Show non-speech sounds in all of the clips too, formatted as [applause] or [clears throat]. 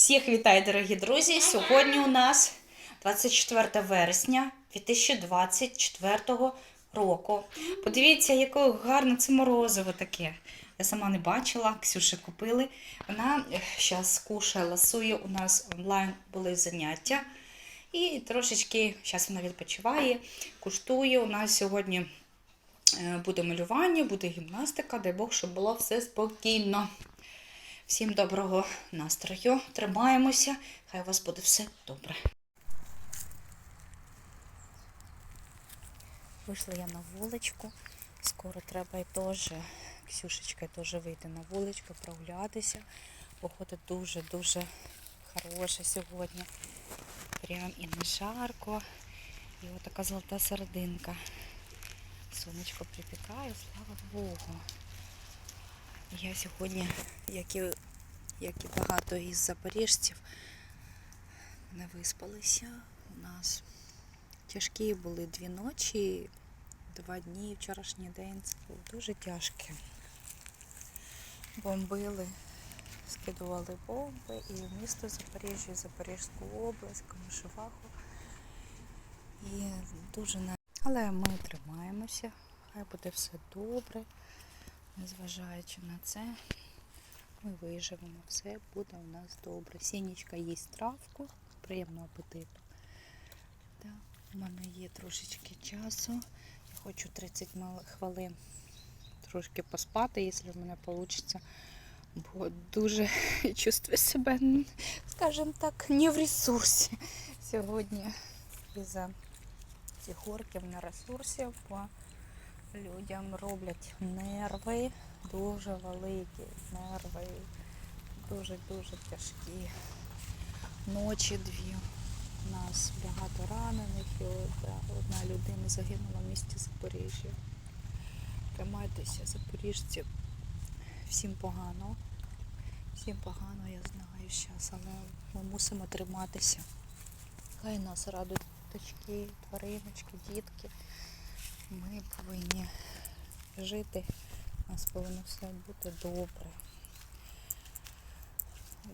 Всіх вітаю, дорогі друзі! Сьогодні у нас 24 вересня 2024 року. Подивіться, яке гарне це морозиво таке. Я сама не бачила, Ксюші купили. Вона зараз кушає, ласує. У нас онлайн були заняття. І трошечки зараз вона відпочиває, куштує. У нас сьогодні е, буде малювання, буде гімнастика. Дай Бог, щоб було все спокійно. Всім доброго настрою. Тримаємося. Хай у вас буде все добре. Вийшла я на вуличку. Скоро треба і теж, Ксюшечка теж вийти на вуличку, прогулятися. Погода дуже-дуже хороша сьогодні. Прям і не жарко. І от така золота серединка. Сонечко припікає, слава Богу. Я сьогодні, як і, як і багато із запоріжців, не виспалися. У нас тяжкі були дві ночі, два дні, вчорашній день. Це було дуже тяжке. Бомбили, скидували бомби і в місто Запоріжжя, і Запорізьку область, Комишеваху. І дуже. Але ми тримаємося, хай буде все добре. Незважаючи на це, ми виживемо. Все буде у нас добре. Сінічка їсть травку, приємного апетиту. Так, у мене є трошечки часу. Я хочу 30 мал- хвилин трошки поспати, якщо в мене вийде. Бо дуже [laughs] чувствую себе, скажімо так, не в ресурсі сьогодні. Із-за цих горків на ресурсі, бо людям роблять нерви, дуже великі нерви, дуже-дуже тяжкі. Ночі дві. У нас багато ранених і одна, одна людина загинула в місті Запоріжжя. Тримайтеся, запоріжці. Всім погано. Всім погано, я знаю зараз, але ми мусимо триматися. Хай нас радують дочки, твариночки, дітки. Ми повинні жити, у нас повинно все бути добре.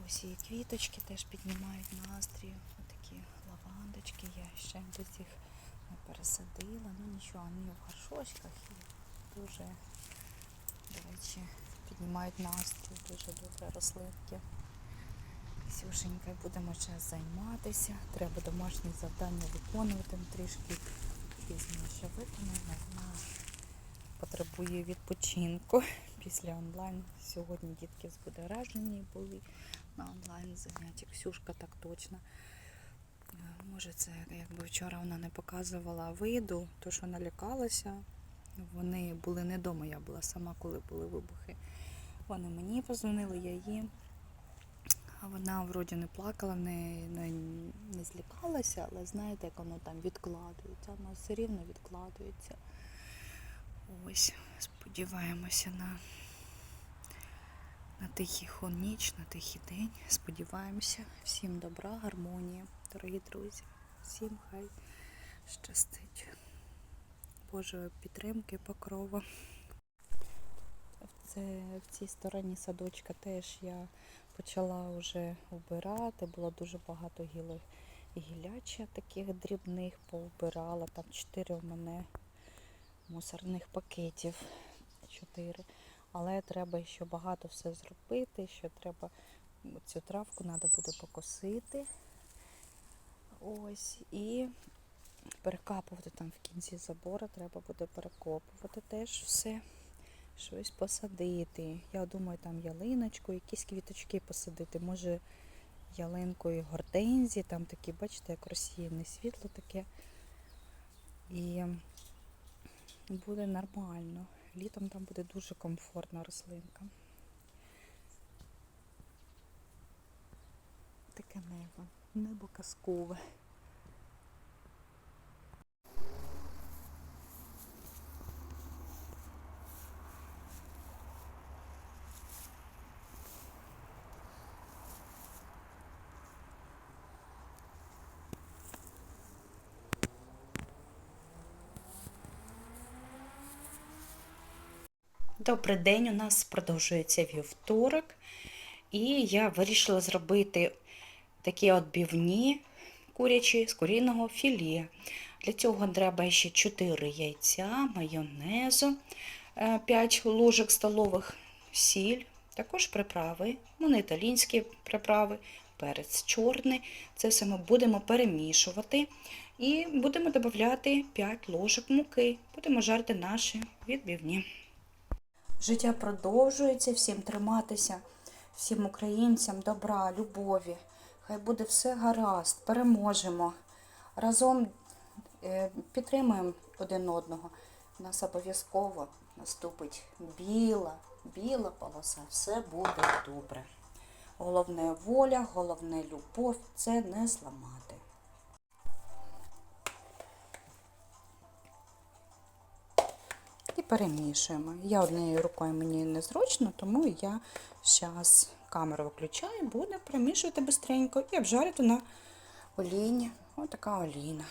Ось і квіточки теж піднімають настрій. Отакі лавандочки. Я ще десь їх не пересадила. Ну нічого, вони в горшочках і дуже, до речі, піднімають настрій, дуже добре рослинки. Сюшенька, будемо зараз займатися. Треба домашні завдання виконувати. Трішки пізніше виконаємо. Вона потребує відпочинку [laughs] після онлайн. Сьогодні дітки збудоражені були на онлайн заняття. Ксюшка так точно. Е, Може, це якби вчора вона не показувала виду, то що налякалася. Вони були не вдома, я була сама, коли були вибухи. Вони мені позвонили, я їм. Вона вроді не плакала, не, не, не злякалася, але знаєте, як воно там відкладується. Воно все рівно відкладується. Ось, сподіваємося на, на тиху ніч, на тихий день. Сподіваємося. Всім добра, гармонії, дорогі друзі. Всім хай щастить. Божої підтримки, покрова. В цій стороні садочка теж я почала вже вбирати. Було дуже багато гілок гіляча таких дрібних повбирала. Там чотири у мене мусорних пакетів. Чотири. Але треба ще багато все зробити. Ще треба цю травку треба буде покосити. Ось і перекапувати там в кінці забору, треба буде перекопувати теж все щось посадити. Я думаю, там ялиночку, якісь квіточки посадити. Може ялинкою гортензії, там такі, бачите, як розсіяне світло таке. І буде нормально. Літом там буде дуже комфортна рослинка. Таке небо. Небо казкове. Добрий день, у нас продовжується вівторок, і я вирішила зробити такі отбивні курячі з куріного філе. Для цього треба ще 4 яйця, майонезу, 5 ложок столових, сіль, також приправи, вони італійські приправи, перець чорний. Це все ми будемо перемішувати і будемо додати 5 ложок муки. Будемо жарити наші відбивні. Життя продовжується, всім триматися, всім українцям добра, любові. Хай буде все гаразд, переможемо. Разом е, підтримуємо один одного. Нас обов'язково наступить біла, біла полоса. Все буде добре. Головне воля, головне любов це не зламати. Перемішуємо. Я однією рукою мені незручно, тому я зараз камеру виключаю, буду перемішувати швидко і обжарити на олійні. Ось така олійна.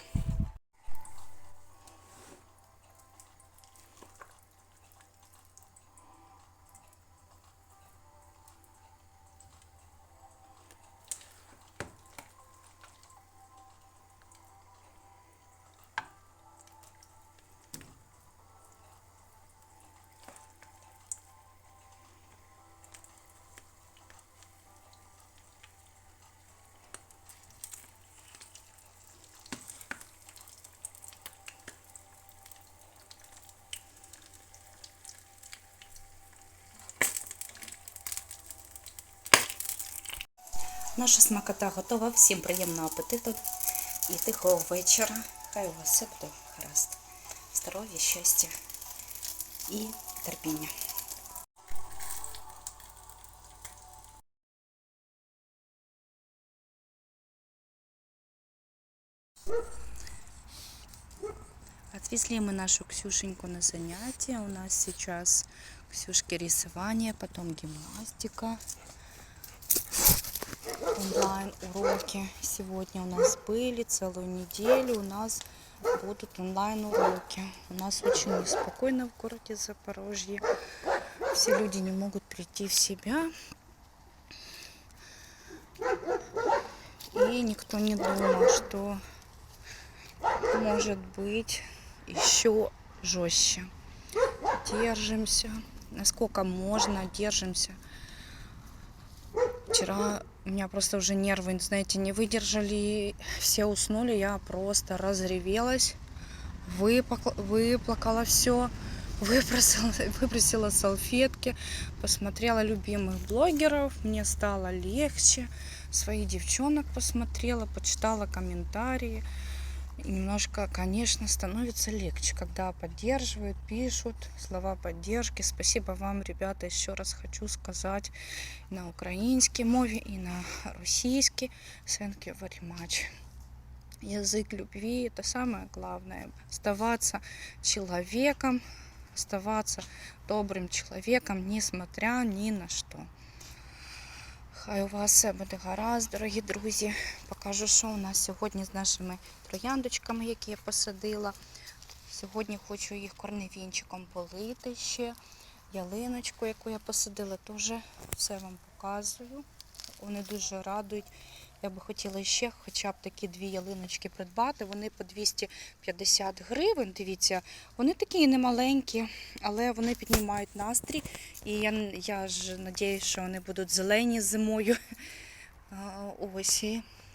Наша смакота готова. Всім приємного апетиту і тихого вечора. Хай у вас все буде гаразд. Здоров'я, щастя і терпіння. Отвезли мы нашу Ксюшеньку на занятия. У нас сейчас Ксюшки рисование, потом гимнастика онлайн уроки. Сегодня у нас были целую неделю у нас будут онлайн уроки. У нас очень неспокойно в городе Запорожье. Все люди не могут прийти в себя. И никто не думал что может быть еще жестче. Держимся. Насколько можно держимся. Вчера у меня просто уже нервы, знаете, не выдержали, все уснули, я просто разревелась, выпакла, выплакала все, выпросила, [laughs] выпросила салфетки, посмотрела любимых блогеров, мне стало легче, своих девчонок посмотрела, почитала комментарии. Немножко, конечно, становится легче, когда поддерживают, пишут слова поддержки. Спасибо вам, ребята, еще раз хочу сказать на украинской мове и на российский. Thank you very much. Язык любви – это самое главное. Оставаться человеком, оставаться добрым человеком, несмотря ни на что. Хай у вас все буде гаразд, дорогі друзі. Покажу, що у нас сьогодні з нашими трояндочками, які я посадила. Сьогодні хочу їх корневінчиком полити ще. Ялиночку, яку я посадила, теж все вам показую. Вони дуже радують. Я би хотіла ще хоча б такі дві ялиночки придбати. Вони по 250 гривень. Дивіться, вони такі немаленькі, але вони піднімають настрій. І я, я ж сподіваюся, що вони будуть зелені зимою. Ось,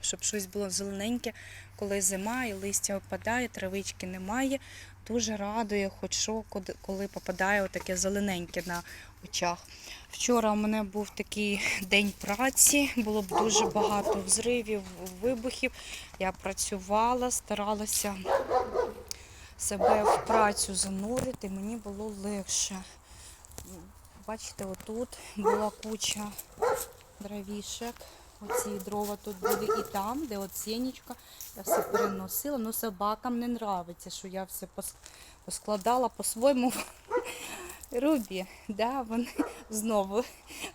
щоб щось було зелененьке, коли зима і листя опадає, травички немає. Дуже радує, хоч що, коли- попадає таке зелененьке на очах. Вчора у мене був такий [laughs] день праці, було б дуже багато взривів, вибухів. Я працювала, старалася себе в працю занурити, мені було легше. Бачите, отут була куча дровішек. Оці дрова тут були і там, де от сінечка. Я все переносила. Ну собакам не нравиться, що я все поскладала по-своєму. [laughs] Рубі, да, вони знову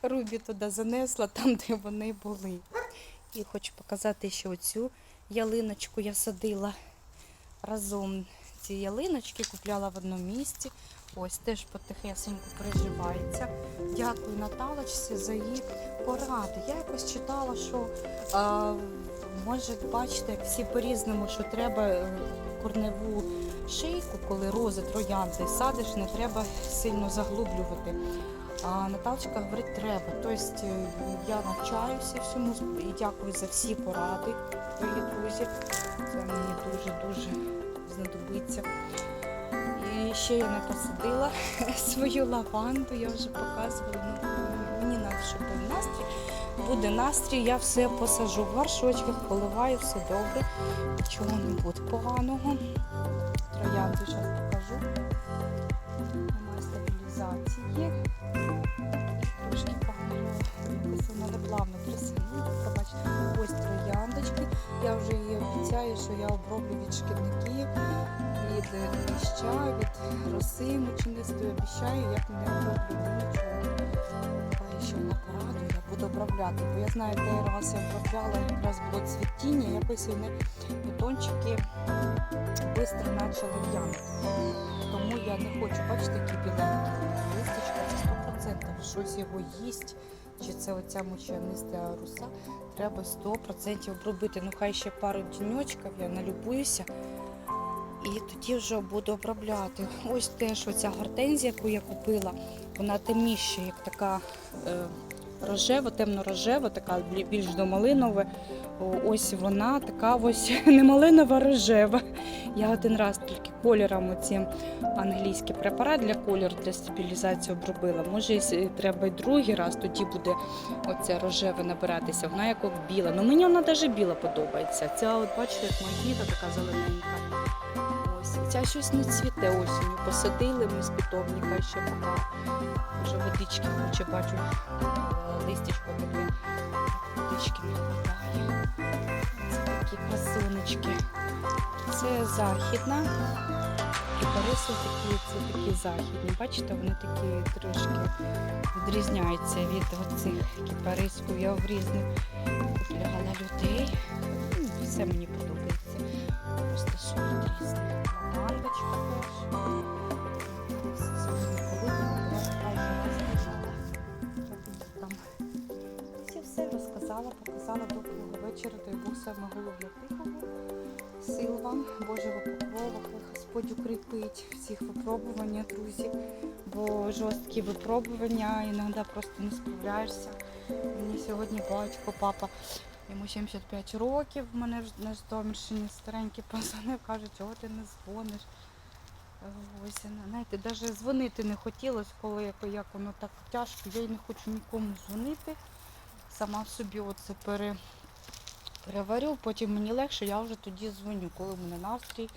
Рубі туди занесла, там, де вони були. І хочу показати ще оцю ялиночку я садила разом. Ці ялиночки купляла в одному місці. Ось теж потихесеньку переживається. Дякую Наталочці за її поради. Я якось читала, що а, може бачите, як всі по-різному, що треба е, корневу шийку, коли рози троянди садиш, не треба сильно заглублювати. А Наталочка говорить, треба. Тобто е, я навчаюся всьому і дякую за всі поради, дорогі друзі. Це мені дуже-дуже знадобиться. І ще я не посадила [laughs] свою лаванду, я вже показувала. Щоб був настрій. Буде настрій, я все посажу в горшочках, поливаю, все добре, нічого не буде поганого. Троянду зараз покажу. Немає стабілізації. Трошки погано, якось вона не плавно присинула. Пробачте, ось трояндочки. Я вже їй обіцяю, що я оброблю від шкідників, від кліща, від роси мучнистої. Обіцяю, як не оброблю нічого. Вона порадує, я буду обробляти. Бо я знаю, де раз я обробляла, якраз було цвітіння, якось вони бутончики швидко почали в'янути. Тому я не хочу, бачите, які біленькі. Листочка це 100%. Щось його їсть, чи це оця мучаниста руса, треба 100% обробити. Ну хай ще пару діньочків, я налюбуюся. І тоді вже буду обробляти. Ось теж оця гортензія, яку я купила, вона темніша, як така е, рожева, темно-рожева, така більш до малинове. Ось вона така ось [laughs] не малинова, рожева. Я один раз тільки кольором оцим англійський препарат для кольору для стабілізації обробила. Може, треба й другий раз, тоді буде оця рожева набиратися. Вона як біла. Ну мені вона навіть біла подобається. Ця, от бачите, як магніта така зелененька. Ця щось не цвіте осінню. Посадили ми з питомника ще поки вже водички хоче, бачу, е, листячко таке, водички не вистачає. Це такі красунечки. Це західна. Кипариси такі, це такі західні. Бачите, вони такі трошки відрізняються від оцих кипарисків. Я в різних купляла людей. Все мені подобається. Сорт різний. Лавандочка теж. Всі все розказала, показала доброго вечора, дай Бог саме. Сил вам, Божого покрова, Господь укріпить всіх випробування, друзі, бо жорсткі випробування, іноді просто не справляєшся. Мені сьогодні батько, папа, йому 75 років, в мене на Житомирщині старенький позвонив, каже, чого ти не дзвониш. Ось, знаєте, навіть дзвонити не хотілося, коли як, воно так тяжко, я й не хочу нікому дзвонити. Сама собі оце пере, переварю, потім мені легше, я вже тоді дзвоню, коли в мене настрій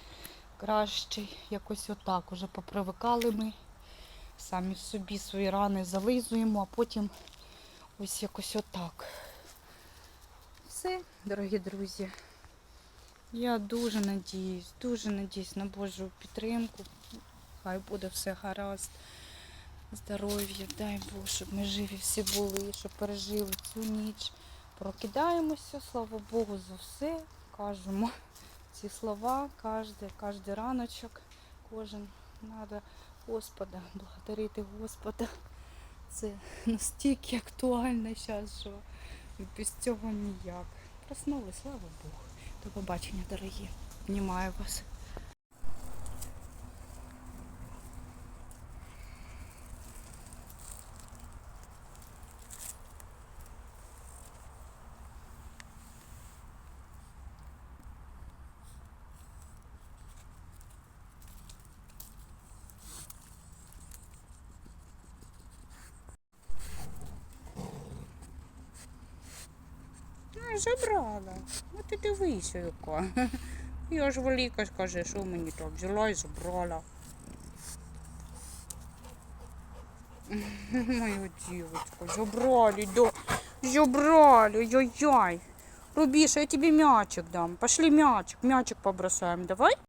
кращий. Якось отак уже попривикали ми. Самі собі свої рани зализуємо, а потім ось якось отак. Все, дорогі друзі. Я дуже надіюсь, дуже надіюсь на Божу підтримку. Хай буде все гаразд. Здоров'я, дай Бог, щоб ми живі всі були, щоб пережили цю ніч. Прокидаємося, слава Богу, за все. Кажемо ці слова, кожен, кожен раночок, кожен треба Господа, благодарити Господа. Це настільки актуально зараз, що без цього ніяк. Проснули, слава Богу. До побачення, дорогі. Обнімаю вас. А, забрала. Ну ти дивися, яка. [laughs] Я ж велика скаже, що мені так взяла і забрала. [laughs] Моя дівочка, забрали, да. Забрали, яй-яй. Рубиша, я тебе мячик дам. Пошли мячик, мячик побросаем, давай.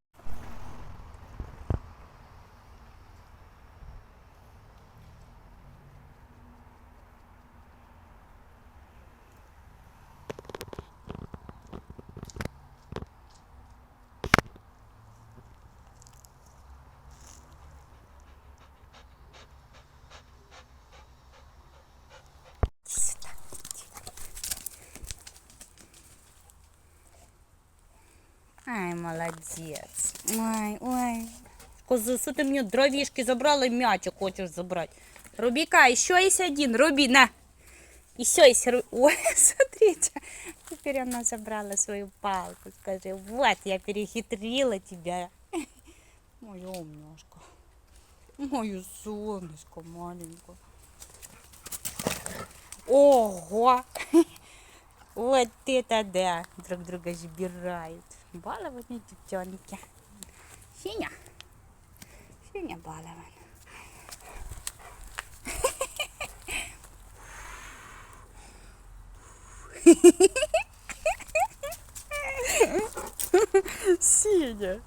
Козу, що ти мені дровішки забрала і м'ячик хочеш забрати? Рубіка, ще є один, Руби, на. Еще есть... [laughs] ру- Ой, смотрите, теперь она забрала свою палку. Скажи, вот, я перехитрила тебя. [laughs] Моя умняшка. Мое солнышко маленькое. Ого! [laughs] Вот это да! Друг друга забирают. Балованные девчонки. Синя. Синя балован. Синя.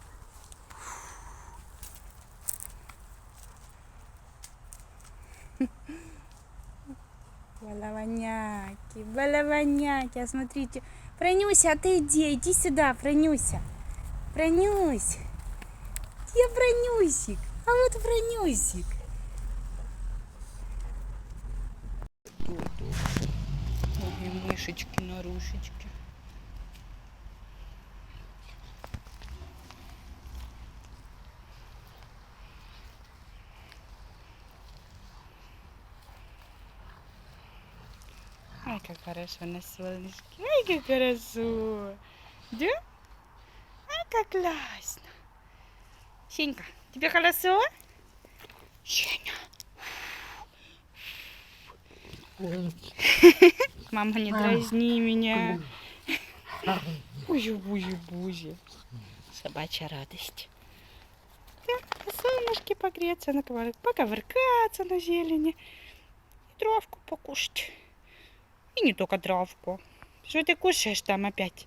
Балованяки, балованяки, а смотрите. Пронюся, а ты иди, иди сюда, Пронюся. Пронюсь. Где Пронюсик? А вот Пронюсик. Ой, мышечки, нарушечки. Ай, как хорошо на солнышке. Ай, как хорошо. Да? Ай, как классно. Сенька, тебе хорошо? Сеня. [laughs] Мама, не дразни меня. Ой, бузи, бузи. Собачья радость. Да, на солнышке погреться, на ковар- поковыркаться на зелени. И травку покушать. И не только травку. Что ты кушаешь там опять?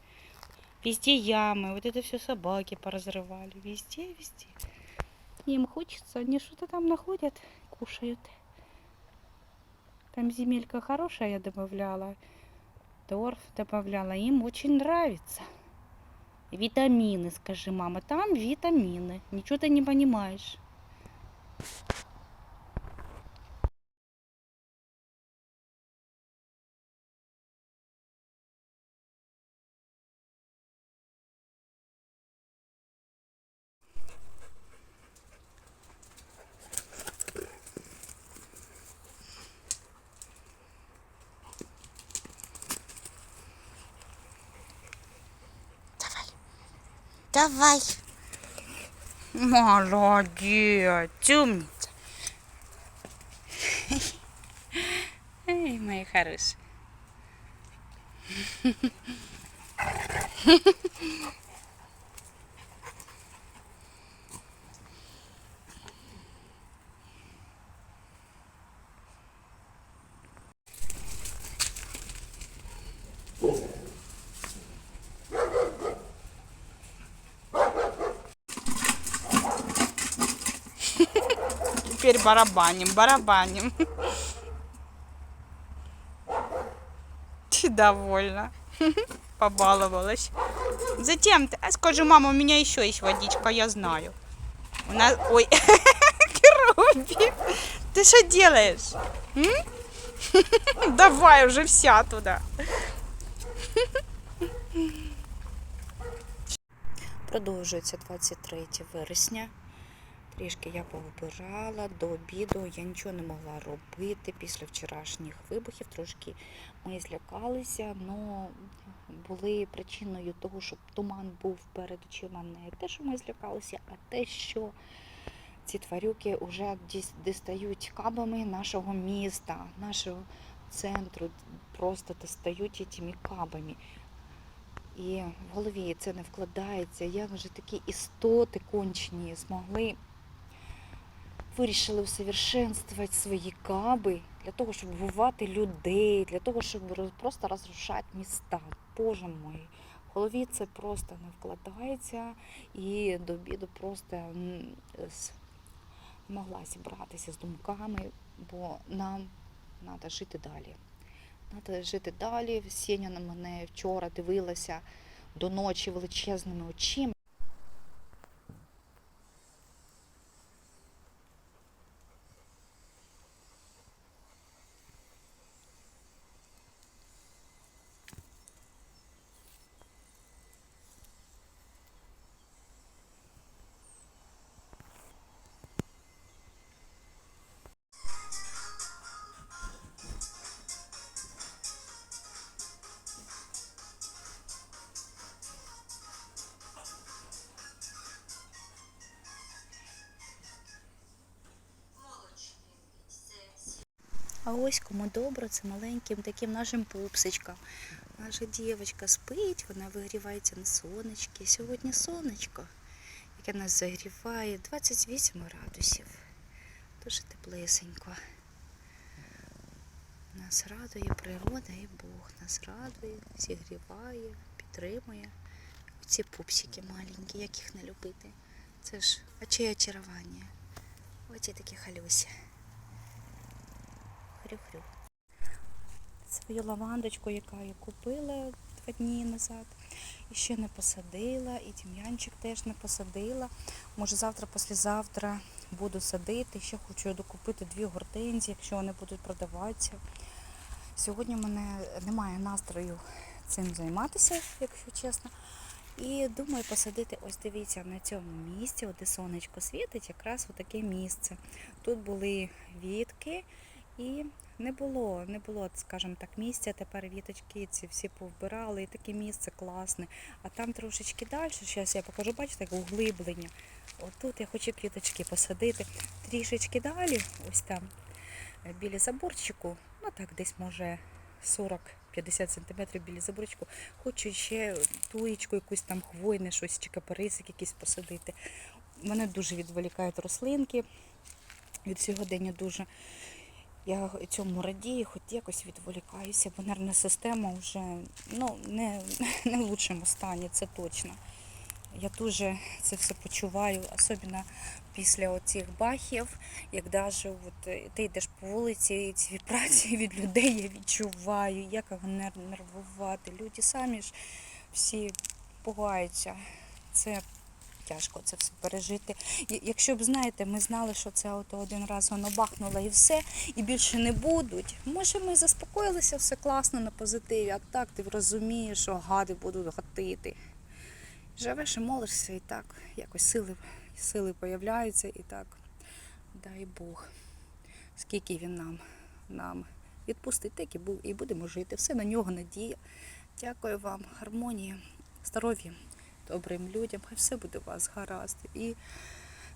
Везде ямы, вот это все собаки поразрывали. Везде, везде. Им хочется, они что-то там находят, кушают. Там земелька хорошая я добавляла. Торф добавляла. Им очень нравится. Витамины, скажи, мама. Там витамины. Ничего ты не понимаешь. Давай. Молодец, умница. Эй, мои хорошие. Теперь барабаним, барабаним. Ты довольна. [laughs] Побаловалась. Затем, а скажи, мама, у меня еще есть водичка, я знаю. У нас, ой, [laughs] Руби, ты что делаешь? [laughs] Давай уже вся туда. Продовжується 23 вересня. Трішки я повибирала до обіду. Я нічого не могла робити після вчорашніх вибухів. Трошки ми злякалися, але були причиною того, щоб туман був перед очима не те, що ми злякалися, а те, що ці тварюки вже дістають кабами нашого міста, нашого центру, просто дістають цими кабами. І в голові це не вкладається. Як вже такі істоти кончені змогли вирішили усовершенствувати свої каби для того, щоб вбивати людей, для того, щоб просто розрушати міста. Боже мой, в голові це просто не вкладається і до обіду просто не могла зібратися з думками, бо нам треба жити далі. Треба жити далі. Сеня на мене вчора дивилася до ночі величезними очима. А ось кому добре, це маленьким таким нашим пупсичкам. Наша дівчинка спить, вона вигрівається на сонечки. Сьогодні сонечко, яке нас загріває 28 градусів. Дуже теплесенько. Нас радує природа і Бог. Нас радує, зігріває, підтримує. Ці пупсики маленькі, як їх не любити. Це ж очей очарування. Оці такі халюсі. Хрю-хрю. Свою лавандочку, яка я купила два дні назад, і ще не посадила, і тім'янчик теж не посадила. Може завтра, післязавтра буду садити. Ще хочу докупити дві гортензії, якщо вони будуть продаватися. Сьогодні в мене немає настрою цим займатися, якщо чесно. І думаю посадити, ось дивіться, на цьому місці, де сонечко світить, якраз отаке місце. Тут були вітки і не було, не було, скажімо так, місця. Тепер віточки ці всі повбирали, і таке місце класне. А там трошечки далі, зараз я покажу, бачите, як углиблення. Отут я хочу квіточки посадити. Трішечки далі, ось там, е, біля заборчику, ну так, десь може 40-50 см біля заборчику. Хочу ще туєчку, якусь там хвойне, щось чи капарисик якийсь посадити. Мене дуже відволікають рослинки від сьогодення дуже. Я цьому радію, хоч якось відволікаюся, бо нервна система вже ну, не, [laughs] не в лучшому стані, це точно. Я дуже це все почуваю, особливо після оцих бахів, як даже е, ти йдеш по вулиці, і ці вібрації від людей я відчуваю, як нервувати. Люди самі ж всі пугаються. Це тяжко це все пережити. Якщо б знаєте, ми знали, що це от один раз воно бахнуло і все, і більше не будуть. Може, ми заспокоїлися, все класно на позитиві, а так ти розумієш, що гади будуть гатити. Живеш і молишся, і так якось сили, сили появляються, і так, дай Бог, скільки він нам, нам відпустить, так і бу- і будемо жити. Все на нього надія. Дякую вам, гармонії, здоров'я, добрим людям. Хай все буде у вас гаразд. І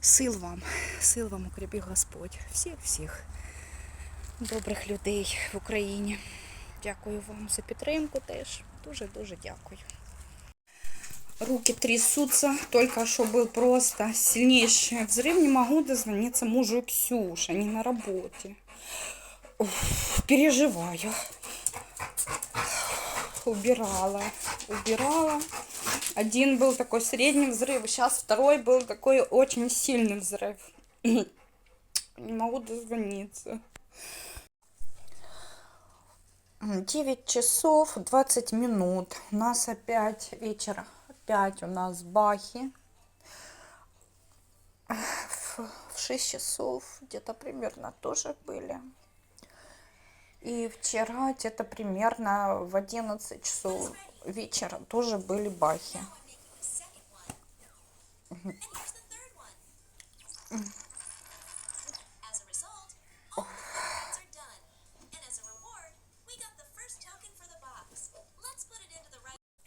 сил вам, сил вам укріпів Господь. Всіх, всіх добрих людей в Україні. Дякую вам за підтримку теж. Дуже-дуже дякую. Руки трясутся. Только что был просто сильнейший взрыв. Не могу дозвониться мужу и Ксюше. Они на работе. Уф, переживаю. Убирала. Убирала. Один был такой средний взрыв. Сейчас второй был такой очень сильный взрыв. [clears throat] Не могу дозвониться. 9 часов 20 минут. У нас опять вечер. Опять у нас бахи. В в 6 часов где-то примерно тоже были. И вчера где-то примерно в 11 часов вечер тоже были бахи.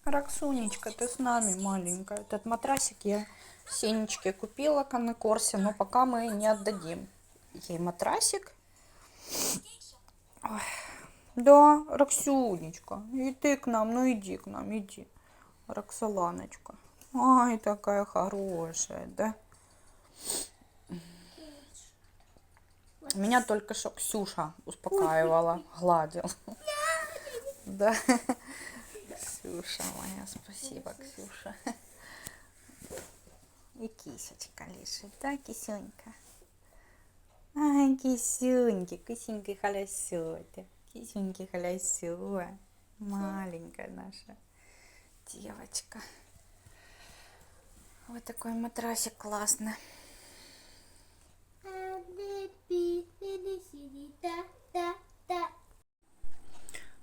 Раксунечка, ты с нами, маленькая. Этот матрасик я Сенечке купила Канекорсе, но пока мы не отдадим ей матрасик. Ой. Да, Раксюнечка, и ты к нам, ну иди к нам, иди. Роксоланочка. Ай, такая хорошая, да? Меня только что Ксюша успокаивала, гладила. [laughs] Да. Ксюша моя, спасибо, Ксюша. И кисочка лежит, да, кисюнька? Ай, кисюньки, кисюньки халясёте. Кисюньки халясё. Маленькая наша девочка. Вот такой матрасик классный.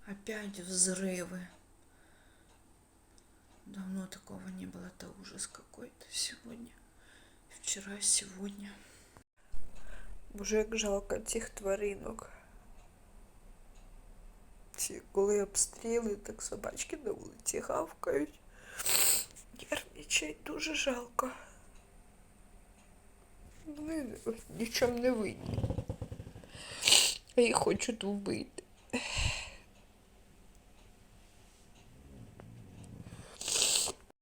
Опять взрывы. Давно такого не было. Это ужас какой-то сегодня. Вчера, сегодня. Боже, як жалко цих тваринок. Ці, коли обстріли, так собачки на вулиці гавкають. Нервничають, дуже жалко. Вони нічим не винні. Я їх хочуть вбити.